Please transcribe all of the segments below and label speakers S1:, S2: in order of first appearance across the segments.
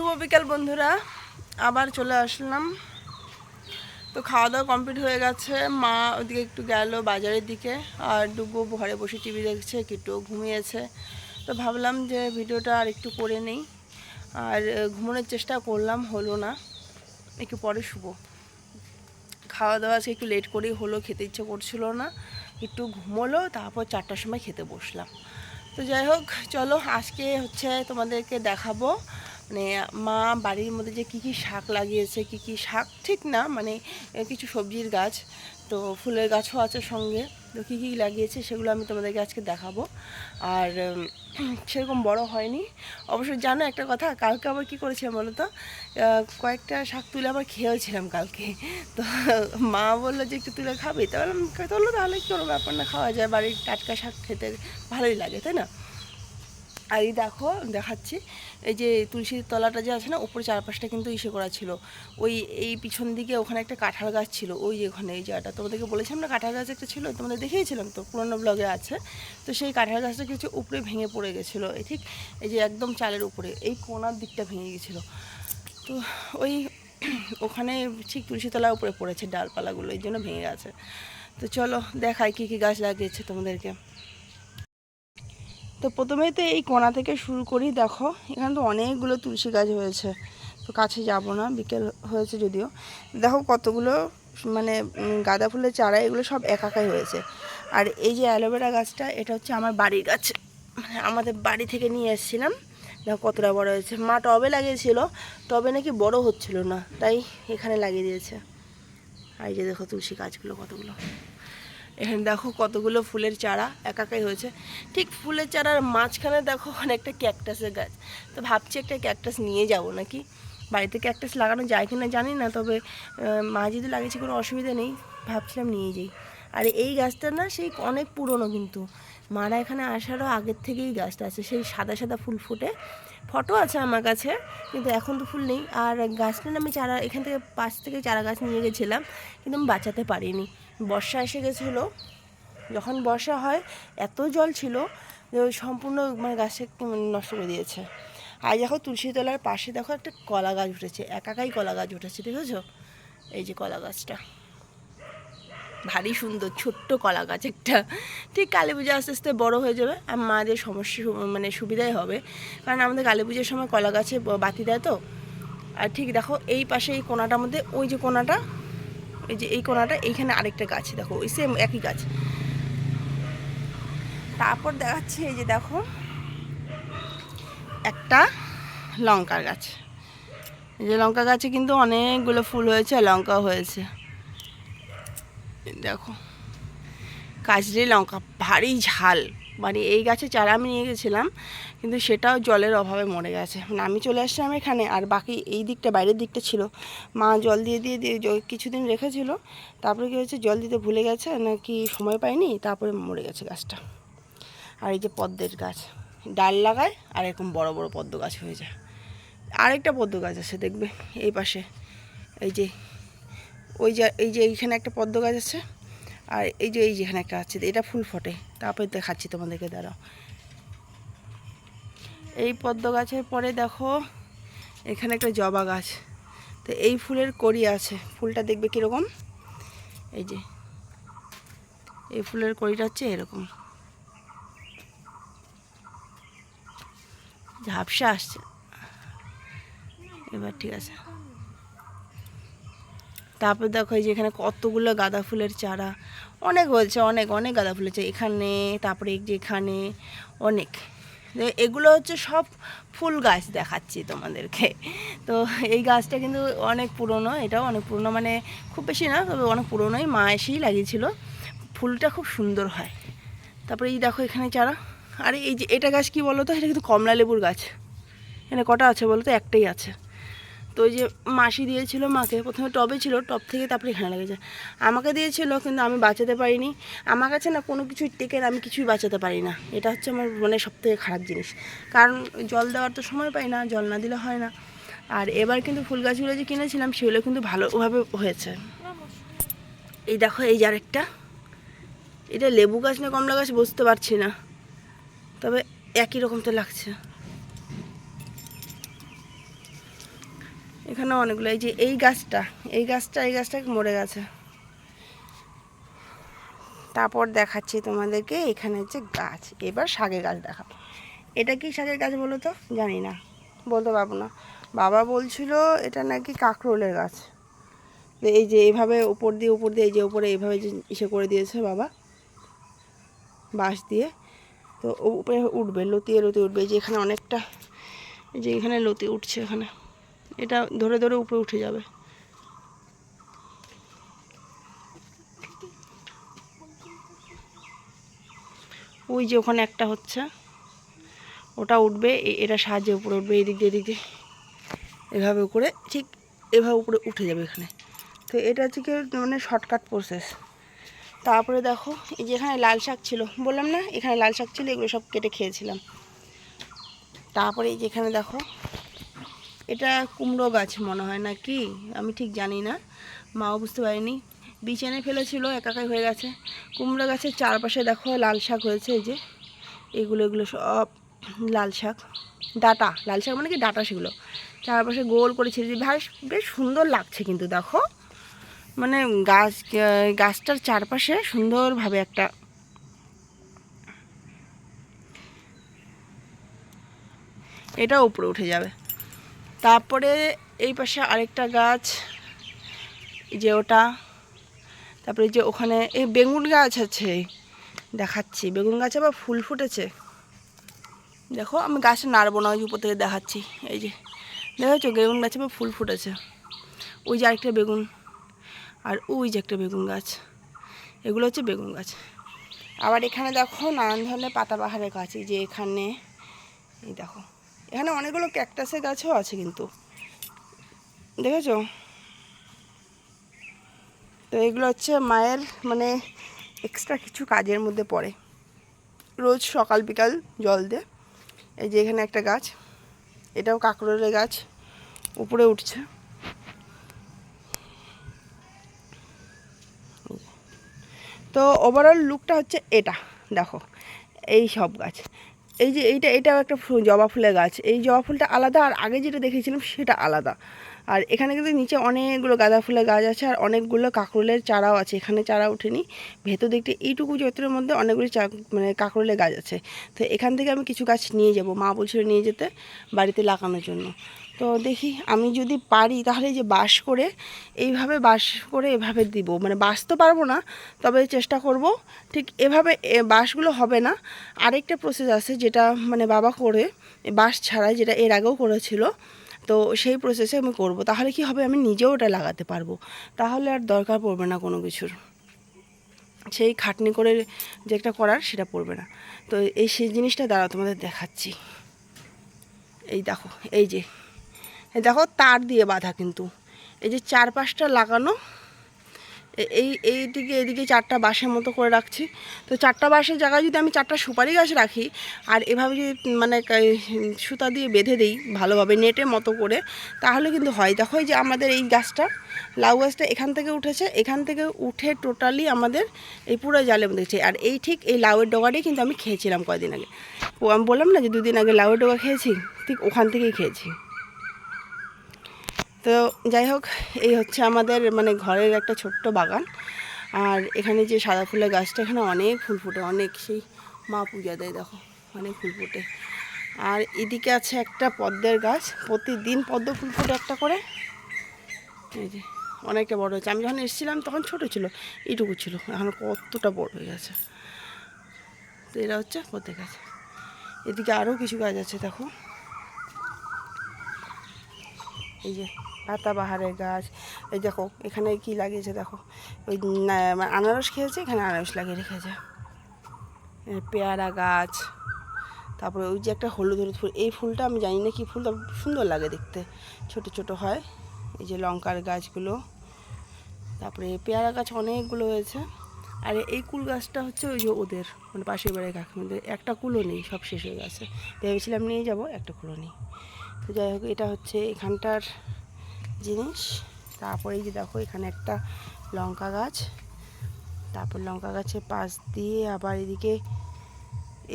S1: শুভ বিকাল, বন্ধুরা। আবার চলে আসলাম। তো খাওয়া দাওয়া কমপ্লিট হয়ে গেছে। মা ওদিকে একটু গেল বাজারের দিকে, আর ডুবো ঘরে বসে টিভি দেখছে কিটু ঘুমিয়েছে। তো ভাবলাম যে ভিডিওটা আর একটু করে নেই। আর ঘুমানোর চেষ্টা করলাম, হলো না। একটু পরে শুভ খাওয়া দাওয়া আজকে একটু লেট করেই হলো, খেতে ইচ্ছে করছিল না। একটু ঘুমোলো, তারপর চারটার সময় খেতে বসলাম। তো যাই হোক, চলো আজকে হচ্ছে তোমাদেরকে দেখাবো মানে মা বাড়ির মধ্যে যে কী কী শাক লাগিয়েছে, কী কী শাক, ঠিক না মানে কিছু সবজির গাছ, তো ফুলের গাছও আছে সঙ্গে, তো কী কী লাগিয়েছে সেগুলো আমি তোমাদেরকে আজকে দেখাবো। আর সেরকম বড় হয়নি। অবশ্য জানো একটা কথা, কালকে আবার কী করেছিলাম বলো তো? কয়েকটা শাক তুলে আবার খেয়েওছিলাম কালকে। তো মা বলল যে একটু তুলে খাবি? তো বললাম তোলো তাহলে কি কোনো ব্যাপার না, খাওয়া যায়। বাড়ির টাটকা শাক খেতে ভালোই লাগে, তাই না? আর এই দেখো, দেখাচ্ছি। এই যে তুলসীর তলাটা যে আছে না, উপরে চারপাশটা কিন্তু ইসে করা ছিল। ওই, এই পিছন দিকে ওখানে একটা কাঁঠাল গাছ ছিল, ওই ওখানে, এই জায়গাটা। তোমাদেরকে বলেছিলাম না কাঁঠাল গাছ একটা ছিল, তোমাদের দেখিয়েছিলাম তো, পুরোনো ব্লগে আছে। তো সেই কাঁঠাল গাছটা কিছু উপরে ভেঙে পড়ে গেছিল। ঠিক, এই যে একদম চালের উপরে, এই কোনার দিকটা ভেঙে গেছিল। তো ওই ওখানে ঠিক তুলসী তলার উপরে পড়েছে ডালপালাগুলো, এই জন্য ভেঙে গেছে। তো চলো, দেখাই কী কী গাছ লাগিয়েছে তোমাদেরকে। তো প্রথমেই তো এই কোনা থেকে শুরু করি দেখো, এখানে তো অনেকগুলো তুলসী গাছ হয়েছে। তো কাছে যাব না, বিকেল হয়েছে যদিও। দেখো কতগুলো মানে গাঁদা ফুলের চারা, এগুলো সব একাকাই হয়েছে। আর এই যে অ্যালোভেরা গাছটা, এটা হচ্ছে আমার বাড়ির গাছ। মানে আমাদের বাড়ি থেকে নিয়ে এসেছিলাম। দেখো কতটা বড় হয়েছে। মা টবে লাগিয়েছিল, টবে নাকি বড় হচ্ছিল না, তাই এখানে লাগিয়ে দিয়েছে। আর এই যে দেখো তুলসী গাছগুলো কতগুলো। এখানে দেখো কতগুলো ফুলের চারা একাকাই হয়েছে। ঠিক ফুলের চারার মাঝখানে দেখো অনেকটা ক্যাকটাসের গাছ। তো ভাবছি একটা ক্যাকটাস নিয়ে যাব নাকি? বাড়িতে ক্যাকটাস লাগানো যায় কি না জানি না, তবে মা যদি লাগিয়েছে কোনো অসুবিধা নেই, ভাবছিলাম নিয়ে যাই। আর এই গাছটা না সেই অনেক পুরনো কিন্তু। মারা এখানে আসারও আগের থেকেই গাছটা আছে, সেই সাদা সাদা ফুল ফুটে। ফটো আছে আমার কাছে, কিন্তু এখন তো ফুল নেই। আর গাছটা আমি চারা, এখান থেকে পাশ থেকে চারা গাছ নিয়ে গেছিলাম, কিন্তু আমি বাঁচাতে পারিনি। বর্ষা এসে গেছিল। যখন বর্ষা হয়, এত জল ছিল যে ওই সম্পূর্ণ মানে গাছে নষ্ট করে দিয়েছে। আর দেখো তুলসী তলার পাশে দেখো একটা কলা গাছ উঠেছে, একাকাই কলা গাছ উঠেছে, দেখেছ? এই যে কলা গাছটা। ভারী সুন্দর, ছোট্ট কলা গাছ একটা। ঠিক কালী পুজো আস্তে আস্তে বড় হয়ে যাবে, আর মাদের সমস্যা মানে সুবিধাই হবে। কারণ আমাদের কালী পুজোর সময় কলা গাছে বাতি দেয় তো। আর ঠিক দেখো, এই পাশে এই কোনাটার মধ্যে, ওই যে কোনাটা এই যে এই কোনাটা, এইখানে আরেকটা গাছ, দেখো, ওই সেম একই গাছ। তারপর দেখাচ্ছে এই যে দেখো, একটা লঙ্কার গাছ। এই যে লঙ্কা গাছে কিন্তু অনেকগুলো ফুল হয়েছে আর লঙ্কাও হয়েছে। দেখো কাজরি লঙ্কা, ভারী ঝাল। মানে এই গাছে চারা আমি নিয়ে গেছিলাম, কিন্তু সেটাও জলের অভাবে মরে গেছে। মানে আমি চলে আসছিলাম এখানে, আর বাকি এই দিকটা বাইরের দিকটা ছিল। মা জল দিয়ে দিয়ে দিয়ে কিছুদিন রেখেছিল। তারপরে কি হয়েছে, জল দিতে ভুলে গেছে, নাকি সময় পায়নি তারপরে মরে গেছে গাছটা। আর এই যে পদ্মের গাছ, ডাল লাগায়, আর এরকম বড় বড় পদ্ম গাছ হয়ে যায়। আরেকটা পদ্ম গাছ আছে, দেখবে, এই পাশে। এই যে, ওই যে এই যে এইখানে একটা পদ্ম গাছ আছে আর এই যে, এই যেখানে একটা আছে, এটা ফুল ফোটে। তারপরে দেখাচ্ছি তোমাদেরকে, দাঁড়াও। এই পদ্ম গাছের পরে দেখো, এখানে একটা জবা গাছ। তো এই ফুলের কড়ি আছে। ফুলটা দেখবে কীরকম? এই যে, এই ফুলের কড়িটা হচ্ছে এরকম। ঝাপসা আসছে। এবার ঠিক আছে। তারপর দেখো এই যে এখানে কতগুলো গাঁদা ফুলের চারা। অনেক হয়েছে অনেক অনেক গাঁদা ফুলের চারা। এখানে, তারপরে এই যে এখানে, অনেক। এগুলো হচ্ছে সব ফুল গাছ দেখাচ্ছি তোমাদেরকে। তো এই গাছটা কিন্তু অনেক পুরনো, এটাও অনেক পুরনো মানে খুব বেশি না, তবে অনেক পুরনোই, মা এসেই লাগিয়েছিল। ফুলটা খুব সুন্দর হয়। তারপরে এই দেখো এখানে চারা। আর এই যে এটা গাছ কি বলো তো এটা কিন্তু কমলা লেবুর গাছ। এখানে কটা আছে বলো তো একটাই আছে। তো ওই যে মাসি দিয়েছিল মাকে, প্রথমে টবে ছিল, টব থেকে তারপরে এখানে লেগেছে। আমাকে দিয়েছিল, কিন্তু আমি বাঁচাতে পারিনি। আমার কাছে না কোনো কিছুই টেকে আমি কিছুই বাঁচাতে পারি না। এটা হচ্ছে আমার মানে সব থেকে খারাপ জিনিস। কারণ জল দেওয়ার তো সময় পাই না, জল না দিলে হয় না। আর এবার কিন্তু ফুল গাছগুলো যে কিনেছিলাম, সেগুলো কিন্তু ভালোভাবে হয়েছে। এই দেখো, এই যে আরেকটা। এটা লেবু গাছ না কমলা গাছ বুঝতে পারছি না। তবে একই রকম তো লাগছে। এখানে অনেকগুলো, এই যে এই গাছটা এই গাছটা এই গাছটা মরে গেছে। তারপর দেখাচ্ছি তোমাদেরকে, এখানে হচ্ছে গাছ। এবার শাকের গাছ দেখাবো। এটা কি শাকের গাছ বলো তো? জানি না, বলতে পারব না। বাবা বলছিল এটা নাকি কাঁকরোলের গাছ। এই যে এইভাবে উপর দিয়ে উপর দিয়ে, এই যে উপরে এইভাবে যে ইসে করে দিয়েছে বাবা, বাঁশ দিয়ে, তো উপরে উঠবে, লতিয়ে লতি উঠবে। যে এখানে অনেকটা যে এখানে লতি উঠছে এখানে এটা ধরে ধরে উপরে উঠে যাবে। ওই যে ওখানে একটা হচ্ছে, ওটা উঠবে এটা সাহায্যে উপরে উঠবে, এদিক দিয়ে এদিক দিয়ে। এভাবে করে ঠিক এভাবে উপরে উঠে যাবে এখানে। তো এটা হচ্ছে কি মানে শর্টকাট প্রসেস তারপরে দেখো, এই যে এখানে লাল শাক ছিল, বললাম না, এখানে লাল শাক ছিল, এগুলো সব কেটে খেয়েছিলাম। তারপরে এই যে এখানে দেখো এটা কুমড়ো গাছ মনে হয় না কি আমি ঠিক জানি না। মাও বুঝতে পারিনি। বীজ এনে ফেলেছিল, একাকাই হয়ে গেছে। কুমড়ো গাছের চারপাশে দেখো লাল শাক হয়েছে এই যে। এগুলো এগুলো সব লাল শাক। ডাটা, লাল শাক মানে কি ডাটা সেগুলো। চারপাশে গোল করে ছেড়ে বেশ বেশ সুন্দর লাগছে কিন্তু দেখো। মানে গাছ, গাছটার চারপাশে সুন্দরভাবে একটা এটা উপরে উঠে যাবে। তারপরে এই পাশে আরেকটা গাছ যে ওটা, তারপরে যে ওখানে এই বেগুন গাছ আছে, দেখাচ্ছি। বেগুন গাছে আবার ফুল ফুটেছে। দেখো, আমি গাছটা নাড়বো না, ওই উপর থেকে দেখাচ্ছি। এই যে, দেখেছ? বেগুন গাছে আবার ফুল ফুটেছে। ওই যে আরেকটা বেগুন, আর ওই যে একটা বেগুন গাছ। এগুলো হচ্ছে বেগুন গাছ। আবার এখানে দেখো নানান ধরনের পাতাবাহারের গাছ, এই যে এখানে, এই দেখো। এখানে অনেকগুলো ক্যাকটাসের গাছও আছে কিন্তু। দেখেছ? তো এগুলো হচ্ছে মায়ের মানে এক্সট্রা কিছু কাজের মধ্যে পড়ে। রোজ সকাল বিকাল জল দে। এই যে এখানে একটা গাছ, এটাও কাঁকরোলের গাছ, উপরে উঠছে। তো ওভারঅল লুকটা হচ্ছে এটা, দেখো, এই সব গাছ। এই যে এইটা, এটাও একটা জবা ফুলের গাছ। এই জবা ফুলটা আলাদা, আর আগে যেটা দেখেছিলাম সেটা আলাদা। আর এখানে কিন্তু নিচে অনেকগুলো গাঁদা ফুলের গাছ আছে আর অনেকগুলো কাঁকরোলের চারাও আছে। এখানে চারা ওঠেনি। ভেতর দিকটা এইটুকু চত্বরের মধ্যে অনেকগুলি মানে কাঁকরোলের গাছ আছে। তো এখান থেকে আমি কিছু গাছ নিয়ে যাব, মা বলছিল নিয়ে যেতে বাড়িতে লাগানোর জন্য। তো দেখি, আমি যদি পারি তাহলে যে বাস করে, এইভাবে বাস করে এভাবে দিব। মানে বাস তো পারব না, তবে চেষ্টা করব। ঠিক এভাবে এ বাঁশগুলো হবে না। আরেকটা প্রসেস আছে যেটা মানে বাবা করে এ বাঁশ ছাড়াই যেটা এর আগেও করেছিল। তো সেই প্রসেসে আমি করব। তাহলে কি হবে? আমি নিজেও ওটা লাগাতে পারব। তাহলে আর দরকার পড়বে না কোনো কিছুর। সেই খাটনি করে যে একটা করার সেটা পড়বে না। তো এই সেই জিনিসটা দ্বারা তোমাদের দেখাচ্ছি। এই দেখো, এই যে। দেখো, তার দিয়ে বাঁধা কিন্তু। এই যে চার পাঁচটা লাগানো এই এইদিকে এদিকে চারটা বাঁশের মতো করে রাখছি। তো চারটা বাঁশের জায়গায় যদি আমি চারটা সুপারি গাছ রাখি, আর এভাবে যদি মানে সুতা দিয়ে বেঁধে দিই ভালোভাবে নেটের মতো করে, তাহলে কিন্তু হয়। দেখো যে আমাদের এই গাছটা, লাউ গাছটা এখান থেকে উঠেছে। এখান থেকে উঠে টোটালি আমাদের এই পুরো জালের মধ্যে আর এই ঠিক এই লাউয়ের ডগাটাই কিন্তু আমি খেয়েছিলাম কয়দিন আগে। ও, আমি বললাম না যে দুদিন আগে লাউয়ের ডগা খেয়েছি? ঠিক ওখান থেকেই খেয়েছি। তো যাই হোক, এই হচ্ছে আমাদের মানে ঘরের একটা ছোট্ট বাগান। আর এখানে যে সাদা ফুলের গাছটা, এখানে অনেক ফুল ফুটে, অনেক সেই মা পূজা দেয়, দেখো, অনেক ফুল ফুটে। আর এদিকে আছে একটা পদ্মের গাছ, প্রতিদিন পদ্ম ফুল ফুটে একটা করে। এই যে, অনেকটা বড় হয়েছে। আমি যখন এসেছিলাম, তখন ছোট ছিল, এইটুকু ছিল, এখন কতটা বড় হয়ে গেছে। তো এরা হচ্ছে পদ্মের গাছ। এদিকে আরও কিছু গাছ আছে, দেখো। এই যে পাতাবাহারের গাছ, এই দেখো, এখানে কি লাগিয়েছে দেখো? ওই মানে আনারস খেয়েছে, এখানে আনারস লাগিয়ে রেখেছে। পেয়ারা গাছ, তারপরে ওই যে একটা হলুদ হলুদ ফুল, এই ফুলটা আমি জানি না কি ফুল সুন্দর লাগে দেখতে। ছোট ছোট হয়, এই যে লঙ্কার গাছগুলো। তারপরে পেয়ারা গাছ অনেকগুলো হয়েছে। আর এই কুল গাছটা হচ্ছে ওই যে ওদের মানে পাশের বাড়ির কাকিমাদের। একটা কুলো নেই, সব শেষ হয়ে গেছে। ভেবেছিলাম নিয়ে যাব, একটা কুলো নেই। তো যাই হোক, এটা হচ্ছে এখানটার জিনিস। তারপরে যে দেখো, এখানে একটা লঙ্কা গাছ। তারপর লঙ্কা গাছের পাশ দিয়ে আবার এদিকে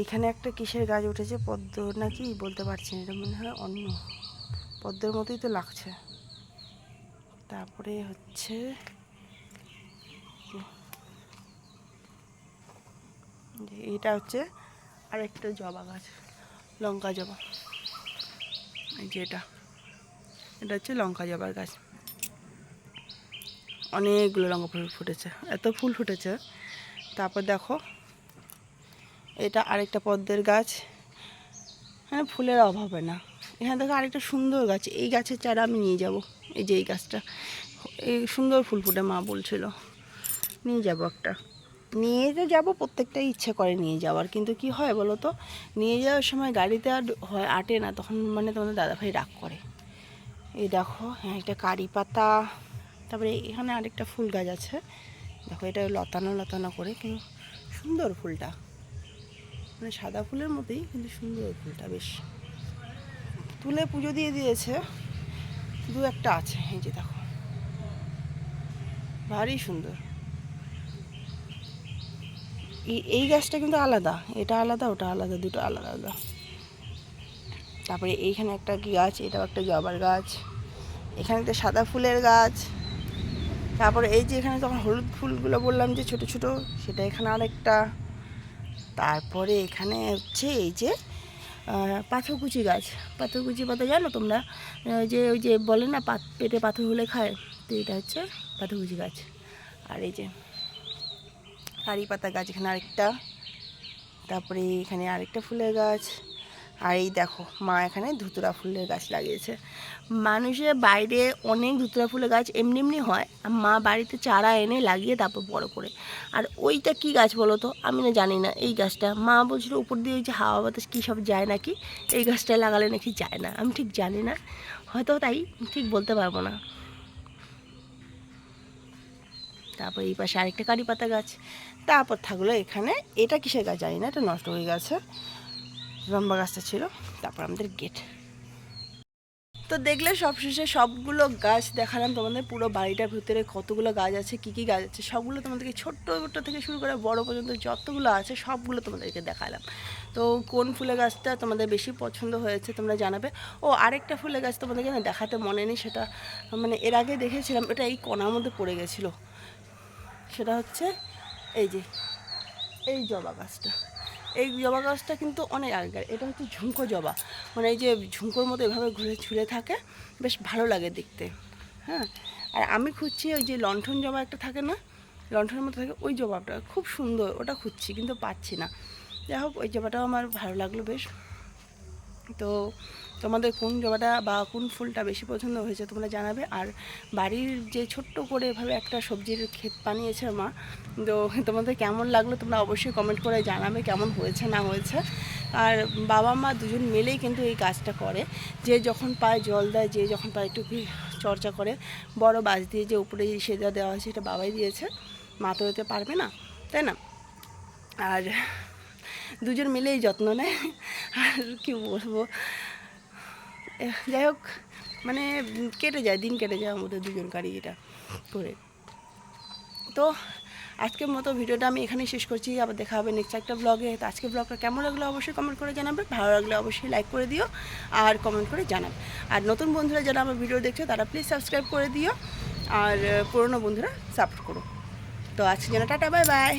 S1: এইখানে একটা কিসের গাছ উঠেছে? পদ্ম নাকি? বলতে পারছি না, এটা মনে হয় অন্য। পদ্মের মতোই তো লাগছে। তারপরে হচ্ছে এটা হচ্ছে আরেকটা জবা গাছ, লঙ্কা জবা। এটা। এটা হচ্ছে লঙ্কা জবার গাছ। অনেকগুলো লঙ্কা ফুল ফুটেছে। এত ফুল ফুটেছে। তারপর দেখো, এটা আরেকটা পদ্মের গাছ। হ্যাঁ ফুলের অভাবে না। এখানে দেখো আরেকটা সুন্দর গাছ। এই গাছের চারা আমি নিয়ে যাব। এই যে এই গাছটা। এই সুন্দর ফুল ফুটে মা বলছিল। নিয়ে যাব একটা। নিয়ে তো যাব প্রত্যেকটাই ইচ্ছে করে নিয়ে যাওয়ার। কিন্তু কি হয় বলো তো নিয়ে যাওয়ার সময় গাড়িতে আর হয় আটে না, তখন মানে তোমাদের দাদাভাই রাগ করে। এই দেখো হ্যাঁ একটা কারি পাতা, তারপরে এখানে আরেকটা ফুল গাছ আছে। দেখো, এটা লতানো লতানো করে, কিন্তু সুন্দর ফুলটা। মানে সাদা ফুলের মতোই, কিন্তু সুন্দর ফুলটা বেশ। তুলে পুজো দিয়ে দিয়েছে। দু একটা আছে, এই যে দেখো। ভারী সুন্দর। এই- গাছটা কিন্তু আলাদা। এটা আলাদা, ওটা আলাদা, দুটো আলাদা আলাদা। তারপরে এইখানে একটা কি গাছ, এটাও একটা জবার গাছ। এখানে একটা সাদা ফুলের গাছ। তারপরে এই যে এখানে তখন হলুদ ফুলগুলো বললাম যে ছোট ছোট, সেটা এখানে আরেকটা। তারপরে এখানে হচ্ছে এই যে পাথরকুচি গাছ। পাথরকুচি পাতা জানো তোমরা? যে ওই যে বলে না, পাত পেটে পাথর হলে খায়? তো এটা হচ্ছে পাথরকুচি গাছ। আর এই যে কারি পাতা গাছ, এখানে আরেকটা। তারপরে এখানে আরেকটা ফুলের গাছ। আর এই দেখো, মা এখানে ধুতুরা ফুলের গাছ লাগিয়েছে। মানুষের বাইরে অনেক ধুতুরা ফুলের গাছ এমনি এমনি হয়, আর মা বাড়িতে চারা এনে লাগিয়ে তারপর বড় করে। আর ওইটা কি গাছ বলো তো? আমি না জানি না, এই গাছটা। মা বলছিল উপর দিয়ে ওই যে হাওয়া বাতাস কী সব যায় নাকি? এই গাছটা লাগালে নাকি যায় না। আমি ঠিক জানি না, হয়তো তাই, ঠিক বলতে পারব না। তারপর এই পাশে আরেকটা কারি পাতা গাছ। তারপর থাকল এখানে, এটা কিসের গাছ জানি না, এটা নষ্ট হয়ে গেছে। লম্বা গাছটা ছিল, তারপর আমাদের গেট তো দেখলে সবশেষে সবগুলো গাছ দেখালাম তোমাদের, পুরো বাড়িটার ভিতরে কতগুলো গাছ আছে, কী কী গাছ আছে, সবগুলো তোমাদেরকে ছোট্ট ছোট্ট থেকে শুরু করে বড় পর্যন্ত যতগুলো আছে, সবগুলো তোমাদেরকে দেখালাম। তো কোন ফুলের গাছটা তোমাদের বেশি পছন্দ হয়েছে তোমরা জানাবে। ও, আরেকটা ফুলের গাছ তোমাদেরকে দেখাতে মনে নেই সেটা মানে এর আগে দেখেছিলাম, এটা এই কণার মধ্যে পড়ে গেছিল। সেটা হচ্ছে এই যে, এই জবা গাছটা। এই জবা গাছটা কিন্তু অনেক আগেকার। এটা হচ্ছে ঝুমকো জবা। মানে এই যে ঝুমকোর মতো এভাবে ঘুরে ছুঁড়ে থাকে, বেশ ভালো লাগে দেখতে। হ্যাঁ? আর আমি খুঁজছি ওই যে লণ্ঠন জবা একটা থাকে না, লণ্ঠনের মতো থাকে, ওই জবাটা। খুব সুন্দর, ওটা খুঁজছি কিন্তু পাচ্ছি না। যাই হোক, ওই জবাটাও আমার ভালো লাগল বেশ। তো তোমাদের কোন জবাটা বা কোন ফুলটা বেশি পছন্দ হয়েছে তোমরা জানাবে। আর বাড়ির যে ছোট্ট করে এভাবে একটা সবজির ক্ষেত বানিয়েছে মা, তো তোমাদের কেমন লাগল তোমরা অবশ্যই কমেন্ট করে জানাবে কেমন হয়েছে না হয়েছে। আর বাবা মা দুজন মিলেই কিন্তু এই কাজটা করে। যে যখন পায় জল দেয়, যে যখন পায় একটু চর্চা করে, বড় বাস দিয়ে যে উপরে সেজা দেওয়া হয়েছে সেটা বাবাই দিয়েছে। মা তো পারবে না, তাই না? আর দুজন মিলেই যত্ন নেয়। আর কি বলব? যাই হোক মানে কেটে যায়, দিন কেটে যায় আমাদের দুজনকারই এটা করে। তো আজকের মতো ভিডিওটা আমি এখানেই শেষ করছি। আবার দেখা হবে নেক্সট একটা ব্লগে তো আজকে ব্লগটা কেমন লাগল অবশ্যই কমেন্ট করে জানাবে। ভালো লাগলে অবশ্যই লাইক করে দিও আর কমেন্ট করে জানাবে। আর নতুন বন্ধুরা যারা আমার ভিডিও দেখছ, তারা প্লিজ সাবস্ক্রাইব করে দিও। আর পুরনো বন্ধুরা সাপোর্ট করো। তো আজকে যেন টাটা বাই বাই